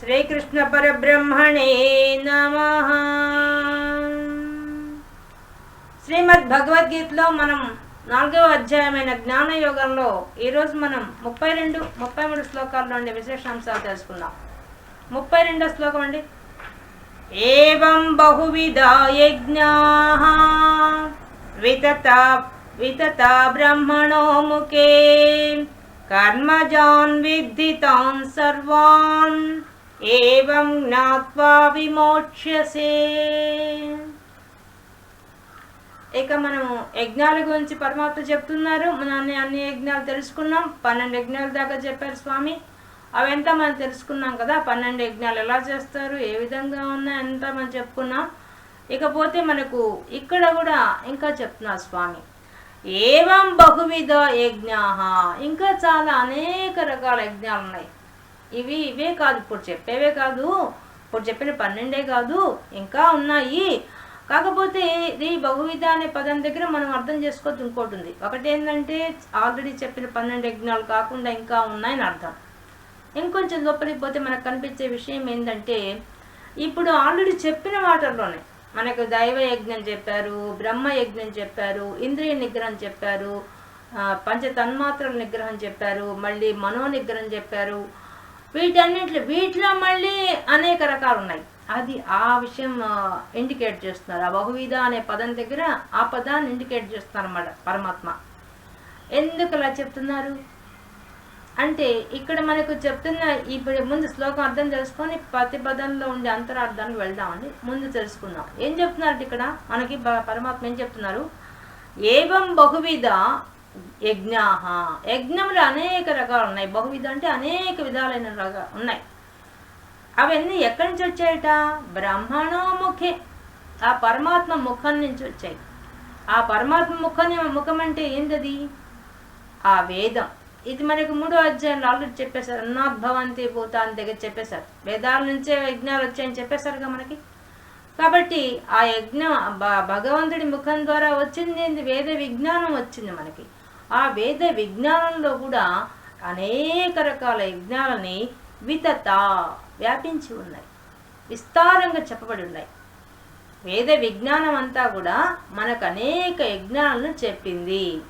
శ్రీకృష్ణ పరబ్రహ్మణే నమ. శ్రీమద్ భగవద్గీతలో మనం నాలుగవ అధ్యాయమైన జ్ఞాన యోగంలో ఈరోజు మనం ముప్పై రెండు ముప్పై మూడు శ్లోకాల నుండి విశేషాంశాలు తెలుసుకుందాం. ముప్పై రెండో శ్లోకం అండి. ఏం బహువిధ యజ్ఞా. వితత వితత బ్రహ్మణో ముఖే. కర్మజాన్ విద్ధితాన్ సర్వాన్. ఏం జ్ఞాత్వా విమోక్ష్యసే ఇక మనము యజ్ఞాల గురించి పరమాత్మ చెప్తున్నారు. మన అన్ని అన్ని యజ్ఞాలు తెలుసుకున్నాం. పన్నెండు యజ్ఞాల దాకా చెప్పారు స్వామి. అవంతా మనం తెలుసుకున్నాం కదా పన్నెండు యజ్ఞాలు ఎలా చేస్తారు ఏ విధంగా ఉన్నాయి అంతా మనం చెప్పుకున్నాం. ఇకపోతే మనకు ఇక్కడ కూడా ఇంకా చెప్తున్నారు స్వామి. ఏవం బహువిధ యజ్ఞా ఇంకా చాలా అనేక రకాల యజ్ఞాలు ఉన్నాయి. ఇవి ఇవే కాదు. ఇప్పుడు చెప్పేవే కాదు. ఇప్పుడు చెప్పిన పన్నెండే కాదు. ఇంకా ఉన్నాయి. కాకపోతే ఇది బహువిధ అనే పదం దగ్గర మనం అర్థం చేసుకోవచ్చు ఇంకోటి ఉంది. ఒకటి ఏంటంటే ఆల్రెడీ చెప్పిన పన్నెండు యజ్ఞాలు కాకుండా ఇంకా ఉన్నాయని అర్థం. ఇంకొంచెం లోపలికి పోతే మనకు కనిపించే విషయం ఏంటంటే ఇప్పుడు ఆల్రెడీ చెప్పిన వాటర్లోనే మనకు దైవ యజ్ఞం చెప్పారు బ్రహ్మ యజ్ఞం చెప్పారు ఇంద్రియ నిగ్రహం చెప్పారు పంచ తన్మాత్రల నిగ్రహం చెప్పారు మళ్ళీ మనో నిగ్రహం చెప్పారు వీటన్నింటిలో వీటిలో మళ్ళీ అనేక రకాలు ఉన్నాయి అది ఆ విషయం ఇండికేట్ చేస్తున్నారు. ఆ బహువిధ అనే పదం దగ్గర ఆ పదాన్ని ఇండికేట్ చేస్తున్నారు అన్నమాట పరమాత్మ. ఎందుకు అలా చెప్తున్నారు? అంటే ఇక్కడ మనకు చెప్తున్న ఇప్పుడు ముందు శ్లోకం అర్థం తెలుసుకొని ప్రతి పదంలో ఉండే అంతరార్థానికి వెళ్దామండి ముందు తెలుసుకుందాం. ఏం చెప్తున్నారు ఇక్కడ? మనకి పరమాత్మ ఏం చెప్తున్నారు? ఏవం బహువిధ యజ్ఞాహ. యజ్ఞములు అనేక రకాలు ఉన్నాయి. బహువిధ అంటే అనేక విధాలైన రకా ఉన్నాయి. అవన్నీ ఎక్కడి నుంచి వచ్చాయట? బ్రహ్మణోముఖే ఆ పరమాత్మ ముఖం నుంచి వచ్చాయి. ఆ పరమాత్మ ముఖం ముఖం అంటే ఏంటది ఆ వేదం. ఇది మనకు మూడో అధ్యాయంలో ఆల్రెడీ చెప్పేశారు. అన్నాద్భవంతి భూతాన్ని దగ్గర చెప్పేశారు. వేదాల నుంచే యజ్ఞాలు వచ్చాయని చెప్పేశారుగా మనకి. కాబట్టి ఆ యజ్ఞం భగవంతుడి ముఖం ద్వారా వచ్చింది ఏంది? వేద విజ్ఞానం వచ్చింది మనకి. ఆ వేద విజ్ఞానంలో కూడా అనేక రకాల యజ్ఞాలని వితత వ్యాపించి ఉన్నాయి. విస్తారంగా చెప్పబడి ఉన్నాయి. వేద విజ్ఞానం అంతా కూడా మనకు అనేక యజ్ఞాలను చెప్పింది.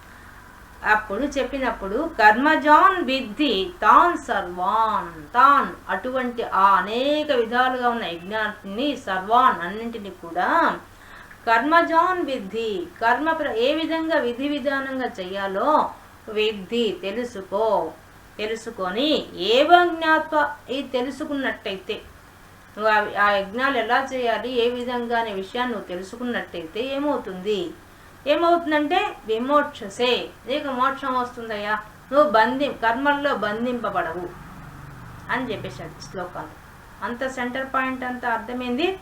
అప్పుడు చెప్పినప్పుడు కర్మజాన్ విద్ధి తాన్ సర్వాన్. తాన్ అటువంటి ఆ అనేక విధాలుగా ఉన్న యజ్ఞాన్ని సర్వాన్ అన్నింటినీ కూడా కర్మజాన్ విద్ధి. కర్మ ప్ర- ఏ విధంగా విధి విధానంగా చేయాలో విద్ధి. తెలుసుకో. తెలుసుకొని ఏవజ్ఞాత్వ ఇది తెలుసుకున్నట్టయితే నువ్వు ఆ- యజ్ఞాలు ఎలా చేయాలి ఏ విధంగా అనే విషయాన్ని నువ్వు తెలుసుకున్నట్టయితే ఏమవుతుంది? ఏమవుతుందంటే విమోక్షసే. నీకు మోక్షం వస్తుందయ్యా. నువ్వు బంధి కర్మల్లో బంధింపబడవు అని చెప్పేశాడు శ్లోకాలు. అంత సెంటర్ పాయింట్ అంతా అర్థమైంది?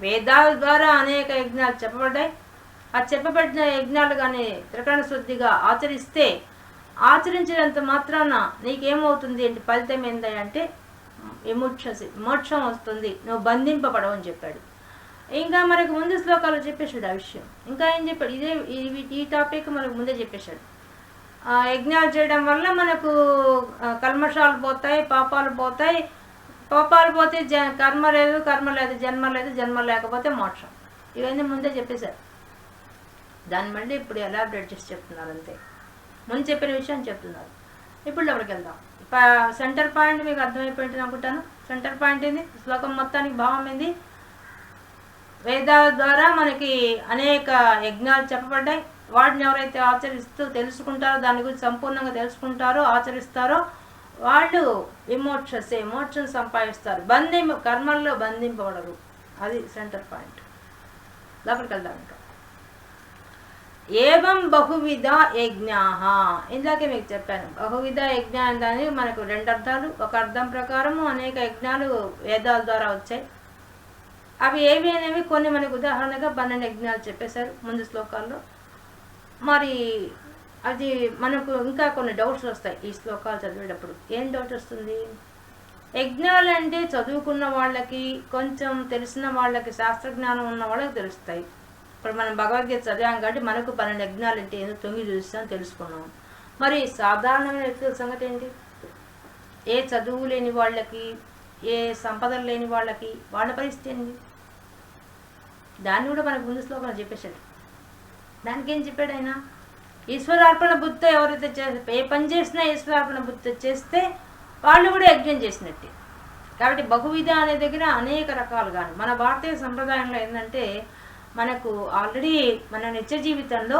వేదాల ద్వారా అనేక యజ్ఞాలు చెప్పబడ్డాయి. ఆ చెప్పబడిన యజ్ఞాలు కానీ త్రికరణ శుద్ధిగా ఆచరిస్తే ఆచరించినంత మాత్రాన నీకేమవుతుంది? అంటే ఫలితం ఏంటి విమోక్ష మోక్షం వస్తుంది. నువ్వు బంధింపబడవు అని చెప్పాడు. ఇంకా మనకు ముందు శ్లోకాలు చెప్పేశాడు ఆ విషయం. ఇంకా ఏం చెప్పాడు? ఇదే ఈ- టాపిక్ మనకు ముందే చెప్పేశాడు. ఆ, యజ్ఞాలు చేయడం వల్ల మనకు కల్మషాలు పోతాయి పాపాలు పోతాయి పాపాలు పోతే జ కర్మ లేదు కర్మ లేదు జన్మ లేదు జన్మ లేకపోతే మోక్షం. ఇవన్నీ ముందే చెప్పేశారు. దాన్ని మళ్ళీ ఇప్పుడు ఎలాబరేట్ చేసి చెప్తున్నారు అంతే. ముందు చెప్పిన విషయం చెప్తున్నారు. ఇప్పుడు లోపలికి వెళ్దాం. సెంటర్ పాయింట్ మీకు అర్థమైపోయింది అనుకుంటాను. సెంటర్ పాయింట్ ఏంది? శ్లోకం మొత్తానికి భావం ఏంది? వేదాల ద్వారా మనకి అనేక యజ్ఞాలు చెప్పబడ్డాయి. వాటిని ఎవరైతే ఆచరిస్తూ తెలుసుకుంటారో దాని గురించి సంపూర్ణంగా తెలుసుకుంటారో ఆచరిస్తారో వాళ్ళు విమోక్షసే మోక్షం సంపాదిస్తారు. బంధింపు కర్మల్లో బంధింపబడరు. అది సెంటర్ పాయింట్ లోపలికి వెళ్దాం ఇంకా. ఏవం బహువిధ యజ్ఞా ఇందాకే మీకు చెప్పాను. బహువిధ యజ్ఞ దాని మనకు రెండు అర్థాలు. ఒక అర్థం ప్రకారము అనేక యజ్ఞాలు వేదాల ద్వారా వచ్చాయి. అవి ఏవి అనేవి కొన్ని మనకు ఉదాహరణగా పన్నెండు యజ్ఞాలు చెప్పేశారు ముందు శ్లోకాల్లో. మరి అది మనకు ఇంకా కొన్ని డౌట్స్ వస్తాయి ఈ శ్లోకాలు చదివేటప్పుడు. ఏం డౌట్ వస్తుంది? యజ్ఞాలు అంటే చదువుకున్న వాళ్ళకి కొంచెం తెలిసిన వాళ్ళకి శాస్త్రజ్ఞానం ఉన్న వాళ్ళకి తెలుస్తాయి. ఇప్పుడు మనం భగవద్గీత చదివాం కాబట్టి మనకు పన్నెండు యజ్ఞాలు అంటే ఏదో తొంగి చూస్తాం తెలుసుకున్నాం. మరి సాధారణమైన వ్యక్తుల సంగతి ఏంటి? ఏ చదువు లేని వాళ్ళకి ఏ సంపదలు లేని వాళ్ళకి వాళ్ళ పరిస్థితి ఏంటి? దాన్ని కూడా మనకు ముందు శ్లోకంలో చెప్పేశాడు. దానికి ఏం చెప్పాడు ఆయన? ఈశ్వరార్పణ బుద్ధితో ఎవరైతే చేస్తే ఏ పని చేసినా ఈశ్వరార్పణ బుద్ధితో చేస్తే వాళ్ళు కూడా యజ్ఞం చేసినట్టే. కాబట్టి బహువిధ అనే దగ్గర అనేక రకాలుగా మన భారతీయ సంప్రదాయంలో ఏంటంటే మనకు ఆల్రెడీ మన నిత్య జీవితంలో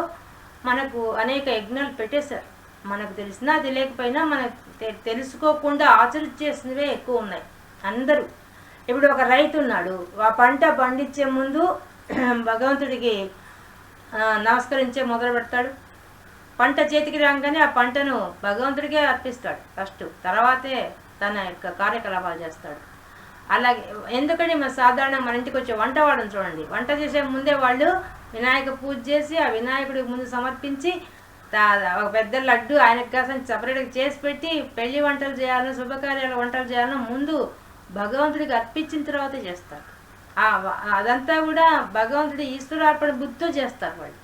మనకు అనేక యజ్ఞాలు పెట్టేశారు. మనకు తెలిసినా తెలియకపోయినా మనకు తెలుసుకోకుండా ఆచరించేసినవే ఎక్కువ ఉన్నాయి. అందరూ. ఇప్పుడు ఒక రైతు ఉన్నాడు. ఆ పంట పండించే ముందు భగవంతుడికి నమస్కరించే మొదలు పెడతాడు పంట చేతికి రాగానే ఆ పంటను భగవంతుడికే అర్పిస్తాడు ఫస్ట్. తర్వాతే తన యొక్క కార్యకలాపాలు చేస్తాడు. అలాగే ఎందుకంటే మన సాధారణ మన ఇంటికి వచ్చే వంట వాడని చూడండి. వంట చేసే ముందే వాళ్ళు వినాయక పూజ చేసి ఆ వినాయకుడికి ముందు సమర్పించి ఒక పెద్ద లడ్డు ఆయనకు కోసం సపరేట్గా చేసి పెట్టి పెళ్ళి వంటలు చేయాలని శుభకార్యాల వంటలు చేయాలని ముందు భగవంతుడికి అర్పించిన తర్వాతే చేస్తారు. అదంతా కూడా భగవంతుడి ఈశ్వరార్పణ బుద్ధితో చేస్తారు వాళ్ళు.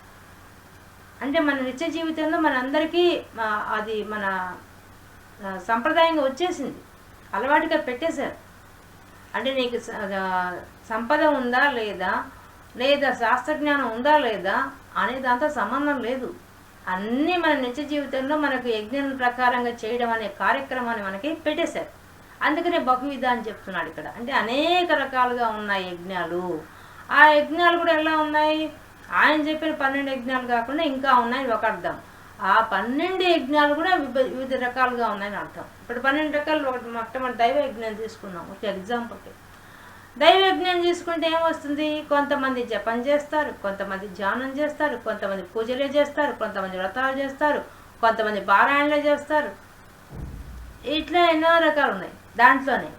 అంటే మన నిత్య జీవితంలో మనందరికీ అది మన సంప్రదాయంగా వచ్చేసింది. అలవాటుగా పెట్టేశారు. అంటే నీకు సంపద ఉందా లేదా లేదా శాస్త్రజ్ఞానం ఉందా లేదా అనే దాంతో సంబంధం లేదు. అన్నీ మన నిత్య జీవితంలో మనకు యజ్ఞం ప్రకారంగా చేయడం అనే కార్యక్రమాన్ని మనకి పెట్టేశారు. అందుకనే బహువిధ అని చెప్తున్నాడు ఇక్కడ. అంటే అనేక రకాలుగా ఉన్నాయి యజ్ఞాలు. ఆ యజ్ఞాలు కూడా ఎలా ఉన్నాయి? ఆయన చెప్పిన పన్నెండు యజ్ఞాలు కాకుండా ఇంకా ఉన్నాయి ఒక అర్థం. ఆ పన్నెండు యజ్ఞాలు కూడా వివిధ రకాలుగా ఉన్నాయని అర్థం. ఇప్పుడు పన్నెండు రకాలు ఒకటి మొట్టమొదటి దైవ యజ్ఞం తీసుకున్నాం. ఒక ఎగ్జాంపుల్కి దైవ యజ్ఞం తీసుకుంటే ఏమొస్తుంది కొంతమంది జపం చేస్తారు కొంతమంది ధ్యానం చేస్తారు కొంతమంది పూజలే చేస్తారు కొంతమంది వ్రతాలు చేస్తారు కొంతమంది పారాయణలే చేస్తారు. ఇట్లా ఎన్నో రకాలు ఉన్నాయి. దాంట్లోనే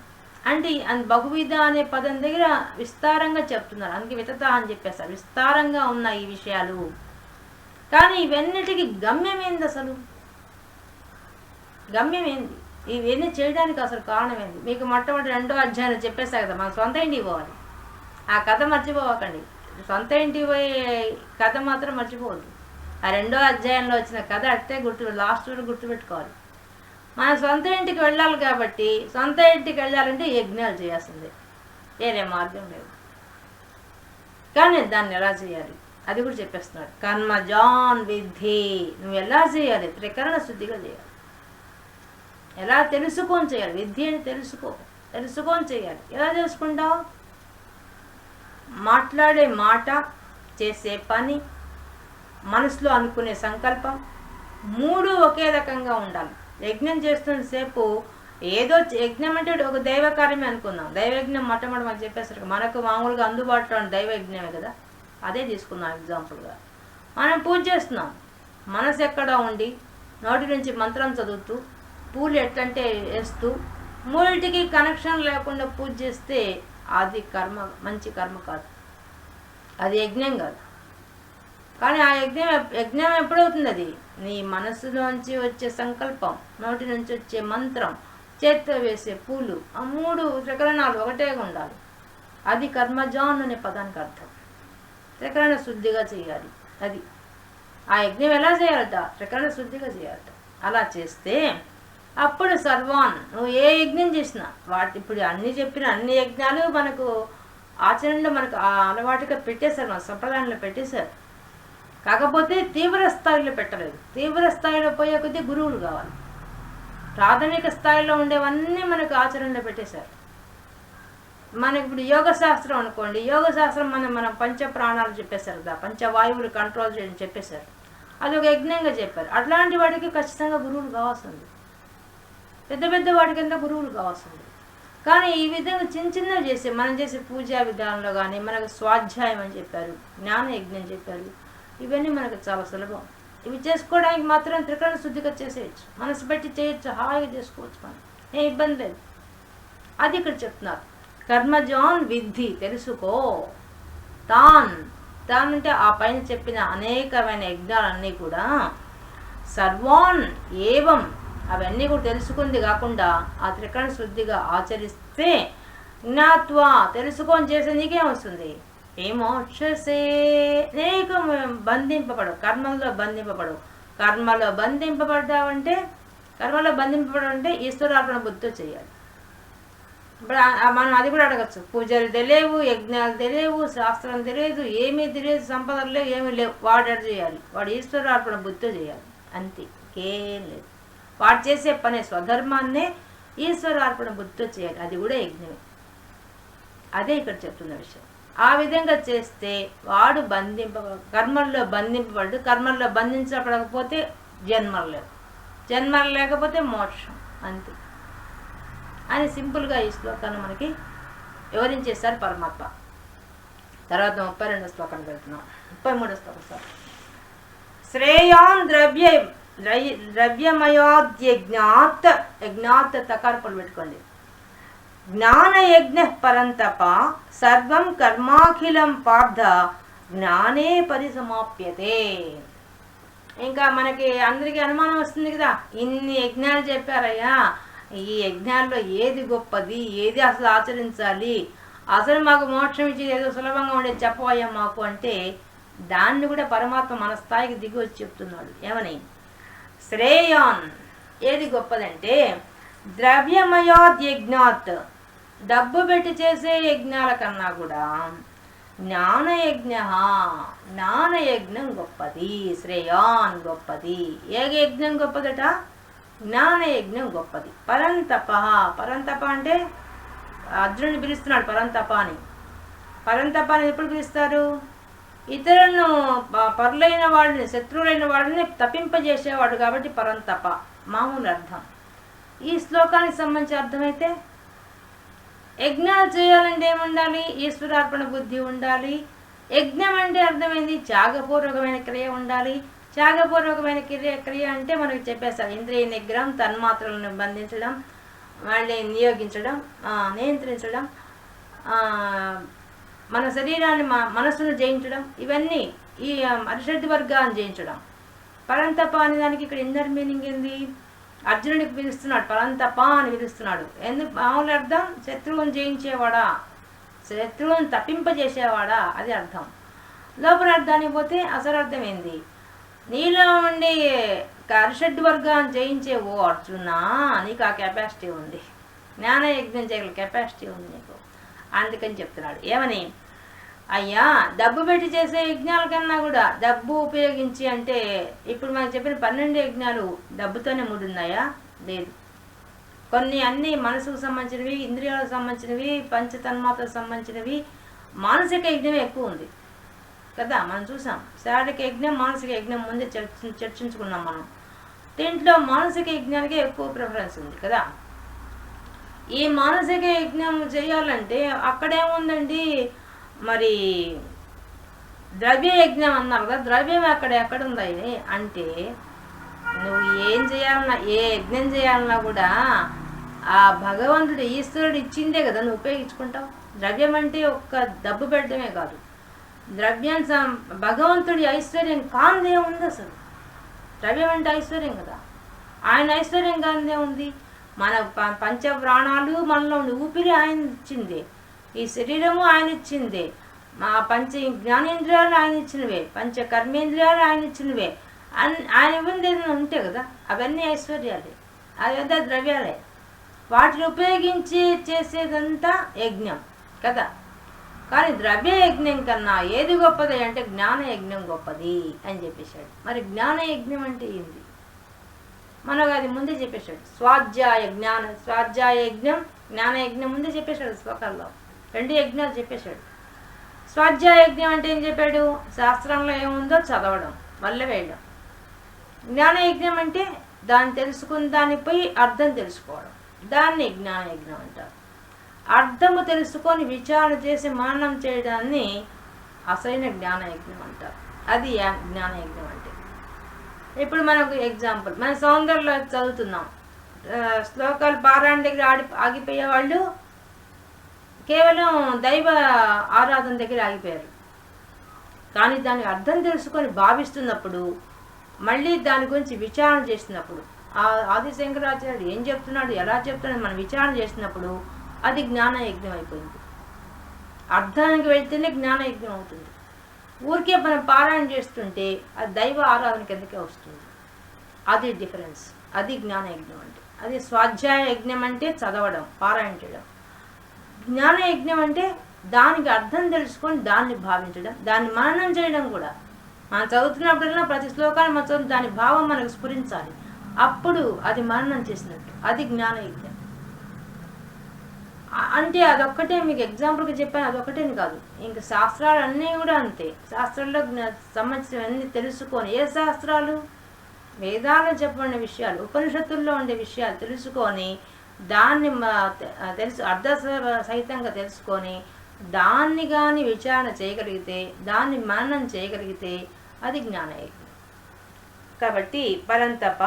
అంటే అండ్ బహువిధ అనే పదం దగ్గర విస్తారంగా చెప్తున్నారు. అందుకే వితత అని చెప్పేస్తారు. విస్తారంగా ఉన్నాయి ఈ విషయాలు. కానీ ఇవన్నిటికీ గమ్యం ఏంది అసలు? గమ్యం ఏంది? ఇవన్నీ చేయడానికి అసలు కారణం ఏంది? మీకు మొట్టమొదటి రెండో అధ్యాయంలో చెప్పేసా కదా మన సొంత ఇంటికి పోవాలి. ఆ కథ మర్చిపోవకండి. సొంత ఇంటికి పోయే కథ మాత్రం మర్చిపోవద్దు. ఆ రెండో అధ్యాయంలో వచ్చిన కథ అట్టే గుర్తు లాస్ట్ వరకు గుర్తుపెట్టుకోవాలి. మన సొంత ఇంటికి వెళ్ళాలి కాబట్టి సొంత ఇంటికి వెళ్ళాలంటే యజ్ఞాలు చేయాల్సిందే. వేరే మార్గం లేదు. కానీ దాన్ని ఎలా చేయాలి? అది కూడా చెప్పేస్తున్నాడు. కర్మ జాన్ విధి నువ్వు ఎలా చేయాలి? త్రికరణ శుద్ధిగా చేయాలి. ఎలా తెలుసుకొని చేయాలి? విద్య అని తెలుసుకో. తెలుసుకొని చేయాలి. ఎలా తెలుసుకుంటావు? మాట్లాడే మాట చేసే పని మనసులో అనుకునే సంకల్పం మూడు ఒకే రకంగా ఉండాలి. యజ్ఞం చేస్తున్నసేపు ఏదో యజ్ఞం అంటే ఒక దైవ కార్యమే అనుకుందాం. దైవయజ్ఞం మొట్టమొదటి మనకు చెప్పేసరికి మనకు మామూలుగా అందుబాటులో ఉన్న దైవయజ్ఞమే కదా? అదే తీసుకుందాం ఎగ్జాంపుల్గా మనం పూజ చేస్తున్నాం. మనసు ఎక్కడ ఉండి నోటి నుంచి మంత్రం చదువుతూ పూలు ఎట్లంటే వేస్తూ మూడింటికి కనెక్షన్ లేకుండా పూజ చేస్తే అది కర్మ మంచి కర్మ కాదు. అది యజ్ఞం కాదు. కానీ ఆ యజ్ఞం యజ్ఞం ఎప్పుడవుతుంది అది? నీ మనసులోంచి వచ్చే సంకల్పం నోటి నుంచి వచ్చే మంత్రం చేత్తో వేసే పూలు ఆ మూడు త్రికరణాలు ఒకటే ఉండాలి. అది కర్మజాన్ అనే పదానికి అర్థం. త్రికరణ శుద్ధిగా చేయాలి. అది. ఆ యజ్ఞం ఎలా చేయాలట? త్రికరణ శుద్ధిగా చేయాలట. అలా చేస్తే అప్పుడు సర్వాన్ నువ్వు ఏ యజ్ఞం చేసినా వాటి ఇప్పుడు అన్ని చెప్పిన అన్ని యజ్ఞాలు మనకు ఆచరణలో మనకు ఆ అలవాటుగా పెట్టేశారు మన సంప్రదాయంలో పెట్టేశారు. కాకపోతే తీవ్ర స్థాయిలో పెట్టలేదు. తీవ్ర స్థాయిలో పోయే కొద్దీ గురువులు కావాలి. ప్రాథమిక స్థాయిలో ఉండేవన్నీ మనకు ఆచరణలో పెట్టేశారు. మనకి ఇప్పుడు యోగ శాస్త్రం అనుకోండి యోగ శాస్త్రం మనం మనం పంచ ప్రాణాలు చెప్పేశారు కదా పంచవాయువులు కంట్రోల్ చేయడం చెప్పేశారు. అది ఒక యజ్ఞంగా చెప్పారు. అట్లాంటి వాడికి ఖచ్చితంగా గురువులు కావాల్సింది పెద్ద పెద్ద వాటికింద గురువులు కావాల్సింది కానీ ఈ విధంగా చిన్న చిన్నవి చేసే మనం చేసే పూజా విధానంలో కానీ మనకు స్వాధ్యాయం అని చెప్పారు జ్ఞాన యజ్ఞం చెప్పారు ఇవన్నీ మనకు చాలా సులభం. ఇవి చేసుకోవడానికి మాత్రం త్రికరణ శుద్ధిగా చేసేయచ్చు. మనసు పెట్టి చేయొచ్చు హాయిగా చేసుకోవచ్చు మనం. ఏ ఇబ్బంది లేదు. అది ఇక్కడ చెప్తున్నారు. కర్మజాన్ విద్ధి తెలుసుకో. తాన్. తాన్ అంటే ఆ పైన చెప్పిన అనేకమైన యజ్ఞాలన్నీ కూడా సర్వాన్ ఏవం అవన్నీ కూడా తెలుసుకుంది కాకుండా ఆ త్రికరణ శుద్ధిగా ఆచరిస్తే జ్ఞాత్వా తెలుసుకొని చేసే నీకేం వస్తుంది. ఏమోక్షసే నీకు బంధింపబడవు కర్మల్లో బంధింపబడవు. కర్మలో బంధింపబడ్డావంటే కర్మలో బంధింపబడడం అంటే ఈశ్వరార్పణ బుద్ధితో చేయాలి. ఇప్పుడు మనం అది కూడా అడగచ్చు. పూజలు తెలియవు యజ్ఞాలు తెలియవు శాస్త్రం తెలియదు ఏమీ తెలియదు సంపదలు లేవు ఏమీ లేవు. వాడు ఎడ చేయాలి? వాడు ఈశ్వరార్పణ బుద్ధితో చేయాలి. అంతే. ఇంకేం లేదు. వాడు చేసే పని స్వధర్మాన్నే ఈశ్వరార్పణ బుద్ధితో చేయాలి. అది కూడా యజ్ఞమే. అదే ఇక్కడ చెప్తున్న విషయం. ఆ విధంగా చేస్తే వాడు బంధింప కర్మల్లో బంధింపబడు కర్మల్లో బంధించబడకపోతే జన్మలు లేవు. జన్మలు లేకపోతే మోక్షం అంతే. అని సింపుల్గా ఈ శ్లోకాన్ని మనకి వివరించేశారు పరమాత్మ. తర్వాత ముప్పై రెండో శ్లోకానికి వెళ్తున్నాం. ముప్పై మూడో శ్లోకం సార్. శ్రేయాన్ ద్రవ్య ద్రవ్య- ద్రవ్యమయాద్యజ్ఞాత్ యజ్ఞాత్ తకార్పులు పెట్టుకోండి. జ్ఞానయజ్ఞ పరంతప సర్వం కర్మాఖిలం పార్థ జ్ఞానే పరిసమాప్యతే. ఇంకా మనకి అందరికీ అనుమానం వస్తుంది కదా ఇన్ని యజ్ఞాలు చెప్పారయ్యా. ఈ యజ్ఞాల్లో ఏది గొప్పది ఏది అసలు ఆచరించాలి? అసలు మాకు మోక్షం ఇచ్చేది ఏదో సులభంగా ఉండేది చెప్పవయ్యా మాకు అంటే దాన్ని కూడా పరమాత్మ మన స్థాయికి దిగి వచ్చి చెప్తున్నాడు. ఏమని? శ్రేయాన్. ఏది గొప్పదంటే ద్రవ్యమయాద్ యజ్ఞాత్ డబ్బు పెట్టి చేసే యజ్ఞాల కన్నా కూడా జ్ఞానయజ్ఞ జ్ఞానయజ్ఞం గొప్పది శ్రేయాన్ గొప్పది. ఏ యజ్ఞం గొప్పదట? జ్ఞానయజ్ఞం గొప్పది. పరంతప పరంతప అంటే అర్జునుడిని పిలుస్తున్నాడు పరంతప అని పరంతప అని ఎప్పుడు పిలుస్తారు? ఇతరులను ప- పరులైన వాడిని శత్రువులైన వాడిని తప్పింపజేసేవాడు కాబట్టి పరంతప. మామూలు అర్థం. ఈ శ్లోకానికి సంబంధించి అర్థమైతే యజ్ఞాలు చేయాలంటే ఏముండాలి? ఈశ్వరార్పణ బుద్ధి ఉండాలి. యజ్ఞం అంటే అర్థమైంది త్యాగపూర్వకమైన క్రియ ఉండాలి. త్యాగపూర్వకమైన క్రియ క్రియ అంటే మనకి చెప్పేస్తారు ఇంద్రియ నిగ్రహం తన్మాత్రలను బంధించడం మళ్ళీ నియోగించడం నియంత్రించడం మన శరీరాన్ని మనస్సును జయించడం ఇవన్నీ ఈ అరిషడ్ వర్గాన్ని జయించడం. పరంతప అనే దానికి ఇక్కడ ఇన్నర్ మీనింగ్ ఏంది? అర్జునుడికి పిలుస్తున్నాడు పరంతప అని పిలుస్తున్నాడు ఎందుకు? మామూలు అర్థం? శత్రువుని జయించేవాడా? శత్రువుని తప్పింపజేసేవాడా? అది అర్థం. లోపల అర్థానికి పోతే అసలు అర్థమైంది? నీలో ఉండి అరిషడ్ వర్గాన్ని జయించే ఓ అర్జునా నీకు ఆ కెపాసిటీ ఉంది. జ్ఞాన యజ్ఞం చేయగల కెపాసిటీ ఉంది నీకు. అందుకని చెప్తున్నాడు. ఏమని? అయ్యా డబ్బు పెట్టి చేసే యజ్ఞాల కన్నా కూడా డబ్బు ఉపయోగించి అంటే ఇప్పుడు మనకు చెప్పిన పన్నెండు యజ్ఞాలు డబ్బుతోనే మూడున్నాయా? లేదు. కొన్ని అన్ని మనసుకు సంబంధించినవి ఇంద్రియాలకు సంబంధించినవి పంచతన్మాతకు సంబంధించినవి మానసిక యజ్ఞమే ఎక్కువ ఉంది. కదా మనం చూసాం. శారీరక యజ్ఞం మానసిక యజ్ఞం ముందే చర్చ చర్చించుకున్నాం మనం. దీంట్లో మానసిక యజ్ఞానికే ఎక్కువ ప్రిఫరెన్స్ ఉంది కదా. ఈ మానసిక యజ్ఞం చేయాలంటే అక్కడేముందండి? మరి ద్రవ్య యజ్ఞం అన్నారు కదా ద్రవ్యం అక్కడ ఎక్కడ ఉంది అంటే నువ్వు ఏం చేయాలన్నా ఏ యజ్ఞం చేయాలన్నా కూడా ఆ భగవంతుడు ఈశ్వరుడు ఇచ్చిందే కదా నువ్వు ఉపయోగించుకుంటావు. ద్రవ్యం అంటే ఒక్క డబ్బు పెట్టడమే కాదు. ద్రవ్యం భగవంతుడి ఐశ్వర్యం కాందే ఉంది అసలు. ద్రవ్యం అంటే ఐశ్వర్యం కదా. ఆయన ఐశ్వర్యం కాందే ఉంది. మన ప- పంచ ప్రాణాలు మనలో ఉండి ఊపిరి ఆయన ఇచ్చింది. ఈ శరీరము ఆయన ఇచ్చింది మా పంచ జ్ఞానేంద్రియాలు ఆయన ఇచ్చినవే పంచ కర్మేంద్రియాలు ఆయన ఇచ్చినవే అన్ ఆయన ఇవ్వండి ఏదైనా ఉంటే కదా అవన్నీ ఐశ్వర్యాలే అదంతా ద్రవ్యాలే. వాటిని ఉపయోగించి చేసేదంతా యజ్ఞం కదా. కానీ ద్రవ్య యజ్ఞం కన్నా ఏది గొప్పది అంటే జ్ఞాన యజ్ఞం గొప్పది అని చెప్పేశాడు. మరి జ్ఞాన యజ్ఞం అంటే ఏంది? మనకు అది ముందే చెప్పేశాడు. స్వాధ్యాయ జ్ఞాన స్వాధ్యాయ యజ్ఞం జ్ఞాన యజ్ఞం ముందే చెప్పేశాడు శ్లోకాల్లో. రెండు యజ్ఞాలు చెప్పేశాడు. స్వాధ్యాయ యజ్ఞం అంటే ఏం చెప్పాడు? శాస్త్రంలో ఏముందో చదవడం వల్ల వేయడం. జ్ఞాన యజ్ఞం అంటే దాన్ని తెలుసుకున్న దానిపై అర్థం తెలుసుకోవడం. దాన్ని జ్ఞాన యజ్ఞం అంటారు. అర్థము తెలుసుకొని విచారణ చేసి మానం చేయడాన్ని అసలైన జ్ఞాన యజ్ఞం అంటారు. అది జ్ఞాన యజ్ఞం అంటే. ఇప్పుడు మనకు ఎగ్జాంపుల్. మన సౌందర్యంలో చదువుతున్నాం. శ్లోకాలు పారాయణ దగ్గర ఆడి ఆగిపోయే వాళ్ళు కేవలం దైవ ఆరాధన దగ్గర ఆగిపోయారు. కానీ దాని అర్థం తెలుసుకొని భావిస్తున్నప్పుడు మళ్ళీ దాని గురించి విచారణ చేసినప్పుడు ఆ ఆది శంకరాచార్యుడు ఏం చెప్తున్నాడు ఎలా చెప్తున్నాడు మనం విచారణ చేసినప్పుడు అది జ్ఞాన యజ్ఞం అయిపోయింది. అర్థానికి వెళ్తేనే జ్ఞాన యజ్ఞం అవుతుంది. ఊరికే మనం పారాయణ చేస్తుంటే అది దైవ ఆరాధన కిందకే వస్తుంది. అది డిఫరెన్స్. అది జ్ఞాన యజ్ఞం అంటే అది స్వాధ్యాయ యజ్ఞం అంటే చదవడం పారాయణ చేయడం. జ్ఞాన యజ్ఞం అంటే దానికి అర్థం తెలుసుకొని దాన్ని భావించడం దాన్ని మననం చేయడం కూడా. మనం చదువుతున్నప్పుడల్లా ప్రతి శ్లోకాన్ని మనం చదువు దాని భావం మనకు స్ఫురించాలి. అప్పుడు అది మననం చేసినట్టు అది జ్ఞాన యజ్ఞం అంటే అదొక్కటే మీకు ఎగ్జాంపుల్గా చెప్పాను అదొక్కటేని కాదు. ఇంకా శాస్త్రాలు అన్నీ కూడా అంతే. శాస్త్రాల్లో సంబంధించిన అన్ని తెలుసుకొని ఏ శాస్త్రాలు? వేదాలు చెప్పబడిన విషయాలు ఉపనిషత్తుల్లో ఉండే విషయాలు తెలుసుకొని దాన్ని మ- తెలుసు అర్ధ సహితంగా తెలుసుకొని దాన్ని కానీ విచారణ చేయగలిగితే దాన్ని మననం చేయగలిగితే అది జ్ఞానయజ్ఞం కాబట్టి పరంతప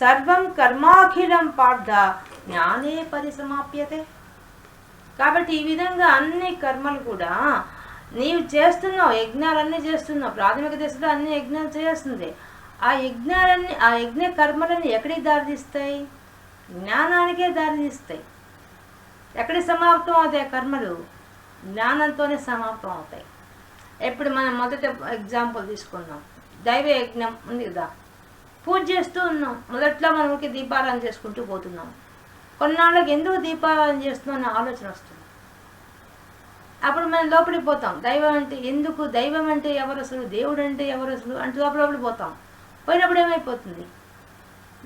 సర్వం కర్మాఖిలం పార్థ జ్ఞానే పరిసమాప్యతే. కాబట్టి ఈ విధంగా అన్ని కర్మలు కూడా నీవు చేస్తున్నావు యజ్ఞాలన్నీ చేస్తున్నావు ప్రాథమిక దశలో అన్ని యజ్ఞాలు చేస్తుంది ఆ యజ్ఞాలన్నీ ఆ యజ్ఞ కర్మలన్నీ ఎక్కడికి దారితీస్తాయి? జ్ఞానానికే దారితీస్తాయి ఎక్కడికి సమాప్తం అవుతాయి కర్మలు జ్ఞానంతోనే సమాప్తం అవుతాయి. ఇప్పుడు మనం మొదట ఎగ్జాంపుల్ తీసుకుందాం. దైవ యజ్ఞం ఉంది కదా. పూజ చేస్తూ ఉన్నాం. మొదట్లో మనకి దీపారాధన చేసుకుంటూ పోతున్నాం. కొన్నాళ్ళకి ఎందుకు దీపారాధన చేస్తున్నాం అనే ఆలోచన వస్తుంది. అప్పుడు మనం లోపలికి పోతాం. దైవం అంటే ఎందుకు? దైవం అంటే ఎవరు అసలు? దేవుడు అంటే ఎవరు అసలు? అంటే లోపలికి పోతాం. పోయినప్పుడు ఏమైపోతుంది?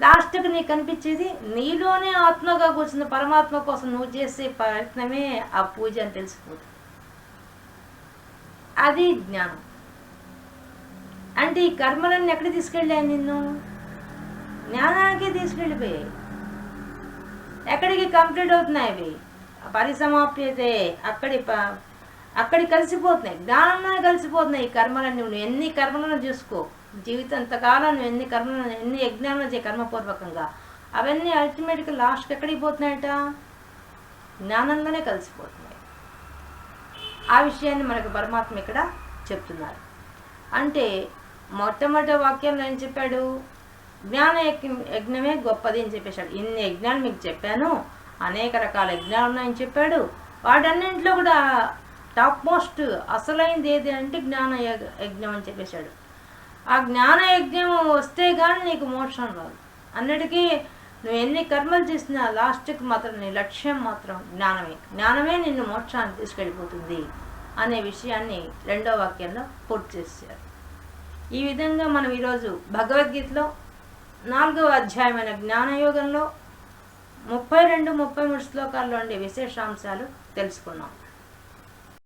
లాస్ట్కి నీకు కనిపించేది నీలోనే ఆత్మగా కూర్చున్న పరమాత్మ కోసం నువ్వు చేసే ప్రయత్నమే ఆ పూజ అని తెలిసిపోతుంది అది జ్ఞానం. అంటే ఈ కర్మలన్నీ ఎక్కడ తీసుకెళ్ళాయి నిన్ను? జ్ఞానానికి తీసుకెళ్ళిపోయాయి. ఎక్కడికి కంప్లీట్ అవుతున్నాయి అవి? పరిసమాప్యతే అక్కడి అక్కడికి కలిసిపోతున్నాయి. జ్ఞానంలో కలిసిపోతున్నాయి ఈ కర్మలన్నీ. నువ్వు ఎన్ని కర్మలను చూసుకో? జీవితంతకాలం నువ్వు ఎన్ని కర్మలను ఎన్ని యజ్ఞాలను చేయ కర్మపూర్వకంగా? అవన్నీ అల్టిమేట్గా లాస్ట్కి ఎక్కడికి పోతున్నాయట? జ్ఞానంలోనే కలిసిపోతున్నాయి. ఆ విషయాన్ని మనకు పరమాత్మ ఇక్కడ చెప్తున్నారు. అంటే మొట్టమొదటి వాక్యంలో ఏం చెప్పాడు? జ్ఞాన యజ్ఞమే గొప్పది అని చెప్పేశాడు. ఇన్ని యజ్ఞాలు మీకు చెప్పాను అనేక రకాల యజ్ఞాలు ఉన్నాయని చెప్పాడు. వాటన్నింటిలో కూడా టాప్ మోస్ట్ అసలైంది ఏది అంటే జ్ఞాన యజ్ఞం అని చెప్పేశాడు. ఆ జ్ఞాన యజ్ఞం వస్తే కానీ నీకు మోక్షం రాదు. అన్నిటికీ నువ్వు ఎన్ని కర్మలు చేసినా లాస్ట్కి మాత్రం నీ లక్ష్యం మాత్రం జ్ఞానమే. జ్ఞానమే నిన్ను మోక్షాన్ని తీసుకెళ్ళిపోతుంది అనే విషయాన్ని రెండో వాక్యంలో పూర్తి చేశారు. ఈ విధంగా మనం ఈరోజు భగవద్గీతలో నాలుగవ అధ్యాయమైన జ్ఞానయోగంలో ముప్పై రెండు ముప్పై మూడు శ్లోకాల్లో ఉండే విశేషాంశాలు తెలుసుకున్నాం.